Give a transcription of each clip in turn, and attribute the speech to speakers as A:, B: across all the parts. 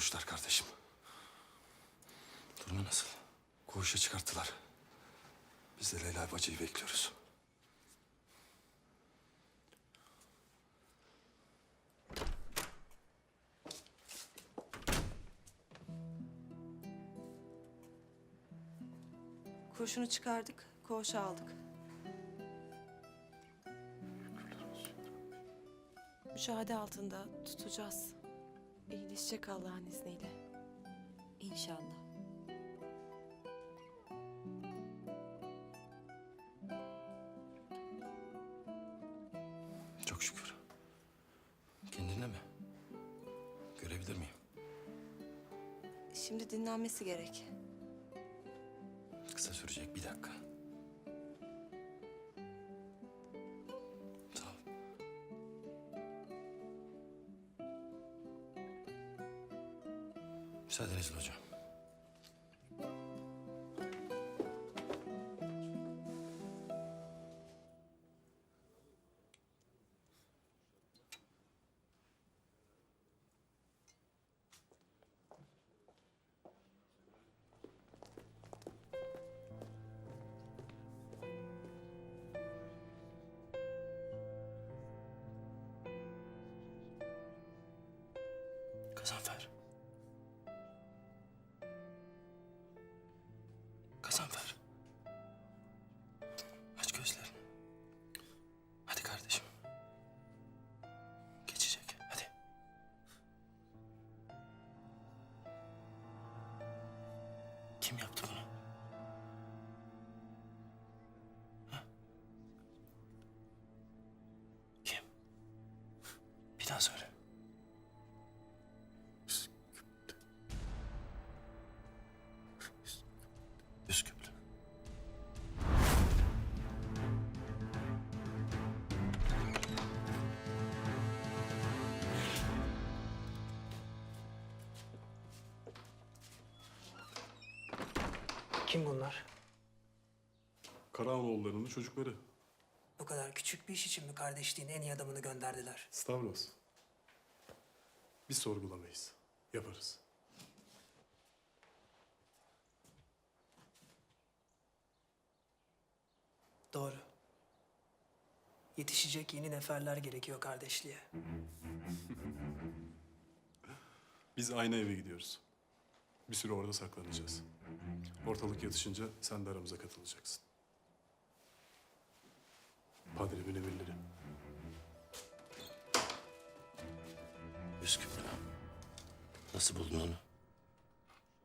A: Bulmuşlar kardeşim. Durumu nasıl? Koğuşa çıkarttılar. Biz de Leyla bacıyı bekliyoruz.
B: Kurşunu çıkardık, koğuşa aldık. Müşahede altında tutacağız. İyileşecek Allah'ın izniyle.
C: İnşallah.
A: Çok şükür. Kendine mi? Görebilir miyim?
B: Şimdi dinlenmesi gerek.
A: Kısa sürecek bir dakika. Müsaadenizle hocam. Gazanfer. Kim yaptı bunu? Ha? Kim? Bir daha söyle.
D: Kim bunlar?
E: Karaanoğullarının çocukları.
D: Bu kadar küçük bir iş için mi kardeşliğin en iyi adamını gönderdiler?
E: Stavros. Biz sorgulamayız. Yaparız.
D: Doğru. Yetişecek yeni neferler gerekiyor kardeşliğe.
E: Biz aynı eve gidiyoruz. Bir süre orada saklanacağız. Ortalık yatışınca sen de aramıza katılacaksın. Padrimin emirleri.
A: Üsküp'lü. Nasıl buldun onu?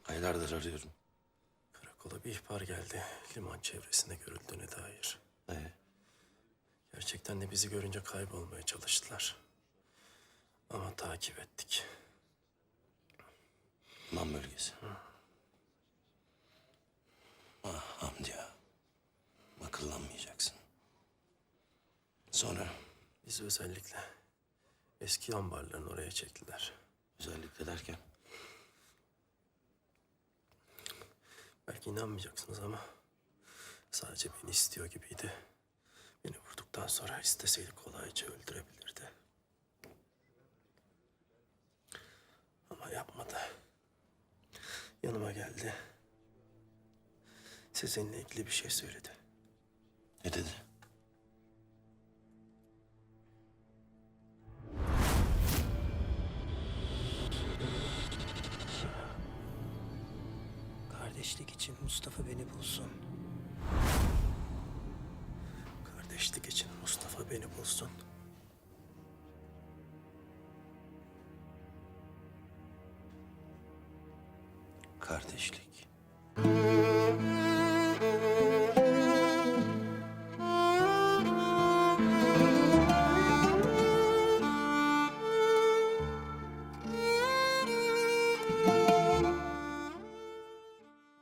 A: Aylardır arıyorum.
F: Karakola bir ihbar geldi. Liman çevresinde görüldüğüne dair.
A: Ee,
F: Gerçekten de bizi görünce kaybolmaya çalıştılar. Ama takip ettik.
A: Man bölgesi. Ah Hamdi ya. Akıllanmayacaksın. Sonra
F: Bizi özellikle eski ambarların oraya çektiler.
A: özellikle derken
F: Belki inanmayacaksınız ama sadece beni istiyor gibiydi. Beni vurduktan sonra isteseydi kolayca öldürebilirdi. Ama yapmadı. Yanıma geldi. Sizinle ilgili bir şey söyledi.
A: ne dedi?
D: Kardeşlik için Mustafa beni bulsun.
F: Kardeşlik için Mustafa beni bulsun.
A: Kardeşlik.